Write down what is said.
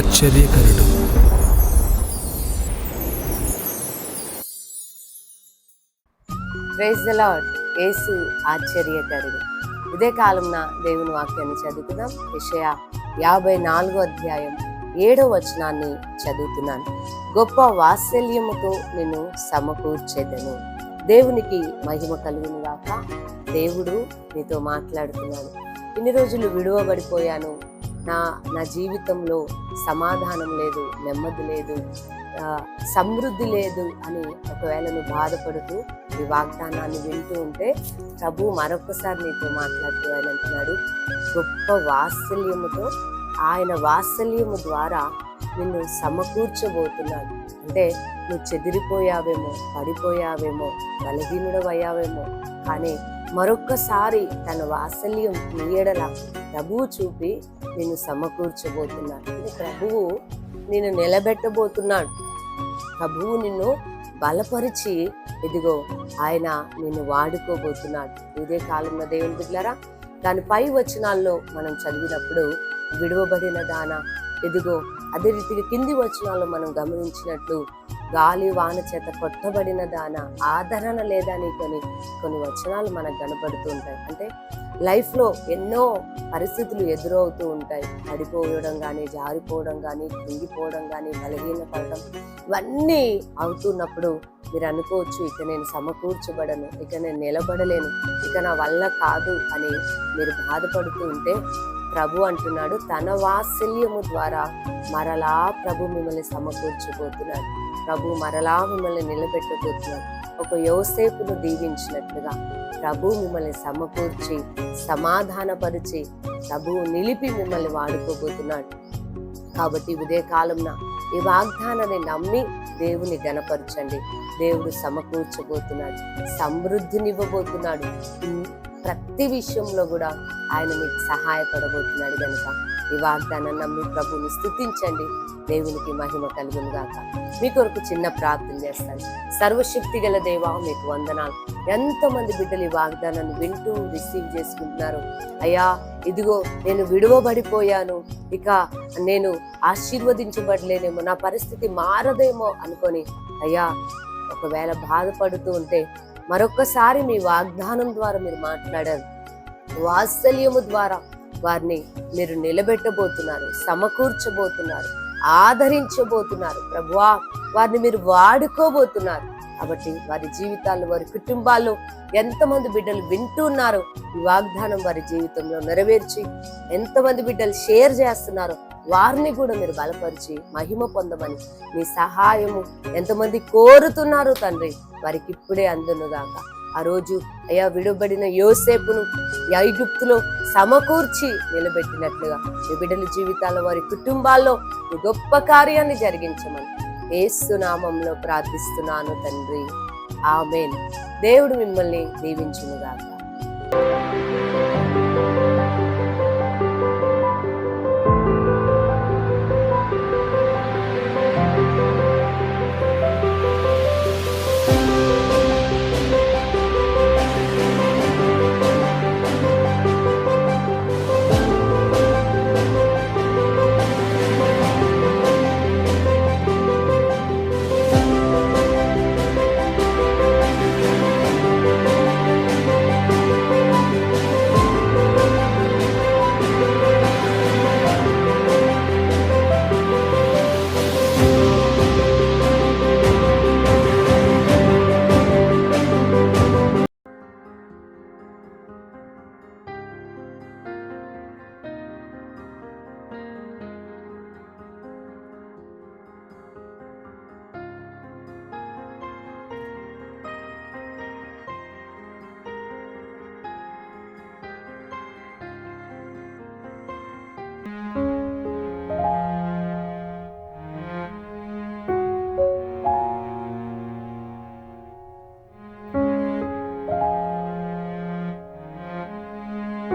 ఆశ్చర్యకరుడు. Praise the lord యేసు ఆశ్చర్యకరుడు. ఇదే కాలంన దేవుని వాక్యాన్ని చదువుకుందాం. విషయ యాభై నాలుగో అధ్యాయం ఏడో వచనాన్ని చదువుతున్నాను. గొప్ప వాత్సల్యముతో నేను సమకూర్చేదను. దేవునికి మహిమ కలుగును గాక దేవుడు నీతో మాట్లాడుతున్నాను ఇన్ని రోజులు విడువబడిపోయాను. నా నా జీవితంలో సమాధానం లేదు నెమ్మది లేదు సమృద్ధి లేదు అని ఒకవేళ నువ్వు బాధపడుతూ ఈ వాగ్దానాన్ని వింటూ ఉంటే ప్రభు మరొకసారి నీతో మాట్లాడుతూ ఆయన అంటున్నాడు గొప్ప వాత్సల్యముతో ఆయన వాత్సల్యము ద్వారా నిన్ను సమకూర్చబోతున్నాడు అంటే నువ్వు చెదిరిపోయావేమో పడిపోయావేమో బలహీనుడవయ్యావేమో కానీ మరొక్కసారి తన వాత్సల్యం నీయడల ప్రభువు చూపి నిన్ను సమకూర్చబోతున్నాను ప్రభువు నిన్ను నిలబెట్టబోతున్నాడు. ప్రభువు నిన్ను బలపరిచి ఇదిగో ఆయన నిన్ను వాడుకోబోతున్నాడు. ఇదే కాలంలో దేవుని బిడ్డలారా దాని పై వచనాల్లో మనం చదివినప్పుడు విడువబడిన దాన ఇదిగో అదే రీతిగా కింది వచనాల్లో మనం గమనించినట్లు గాలి వాన చేత కొట్టబడిన దాన ఆదరణ లేదా నీకని కొన్ని వచనాలు మనకు కనపడుతూ ఉంటాయి. అంటే లైఫ్లో ఎన్నో పరిస్థితులు ఎదురవుతూ ఉంటాయి. పడిపోవడం కానీ జారిపోవడం కానీ కుంగిపోవడం కానీ బలహీనపడడం ఇవన్నీ అవుతున్నప్పుడు మీరు అనుకోవచ్చు ఇక నేను సమకూర్చబడను ఇక నేను నిలబడలేను ఇక నా వల్ల కాదు అని మీరు బాధపడుతూ ఉంటే ప్రభు అంటున్నాడు తన వాత్సల్యము ద్వారా మరలా ప్రభు మిమ్మల్ని సమకూర్చబోతున్నాడు ప్రభు మరలా మిమ్మల్ని నిలబెట్టబోతున్నాడు. ఒక యోసేపును దీవించినట్లుగా ప్రభు మిమ్మల్ని సమకూర్చి సమాధానపరిచి ప్రభువు నిలిపి మిమ్మల్ని వాడుకోబోతున్నాడు. కాబట్టి ఉదయ కాలంన ఈ వాగ్దానాన్ని నమ్మి దేవుని గణపరచండి దేవుడు సమకూర్చబోతున్నాడు సమృద్ధినివ్వబోతున్నాడు. ప్రతి విషయంలో కూడా ఆయన మీకు సహాయపడబోతున్నాడు కనుక ఈ వాగ్దానం నమ్మి ప్రభుని స్థుతించండి. దేవునికి మహిమ కలుగును గాక. మీ కొరకు చిన్న ప్రార్థన చేస్తాను. సర్వశక్తి గల దేవా మీకు వందనాలు. ఎంతమంది బిడ్డలు ఈ వాగ్దానాన్ని వింటూ రిసీవ్ చేసుకుంటున్నారు. అయ్యా ఇదిగో నేను విడువబడిపోయాను. ఇక నేను ఆశీర్వదించబడలేనేమో నా పరిస్థితి మారదేమో అనుకొని అయ్యా ఒకవేళ బాధపడుతూ ఉంటే మరొకసారి మీ వాగ్దానం ద్వారా మీరు మాట్లాడారు. వాత్సల్యము ద్వారా వారిని మీరు నిలబెట్టబోతున్నారు సమకూర్చబోతున్నారు ఆదరించబోతున్నారు. ప్రభువా వారిని మీరు వాడుకోబోతున్నారు. కాబట్టి వారి జీవితాల్లో వారి కుటుంబాల్లో ఎంతమంది బిడ్డలు వింటున్నారో ఈ వాగ్దానం వారి జీవితంలో నెరవేర్చి ఎంతమంది బిడ్డలు షేర్ చేస్తున్నారో వారిని కూడా మీరు బలపరిచి మహిమ పొందమని మీ సహాయము ఎంతమంది కోరుతున్నారు తండ్రి. వారికి ఇప్పుడే అందునుగాక. ఆ రోజు అయ్యా విడుబడిన యోసేపును ఐగుప్తులో సమకూర్చి నిలబెట్టినట్లుగా మీ బిడ్డల జీవితాల్లో వారి కుటుంబాల్లో గొప్ప కార్యాన్ని జరిగించమని ఏసునామంలో ప్రార్థిస్తున్నాను తండ్రి. ఆమెన్. దేవుడు మిమ్మల్ని దీవించునుగాక.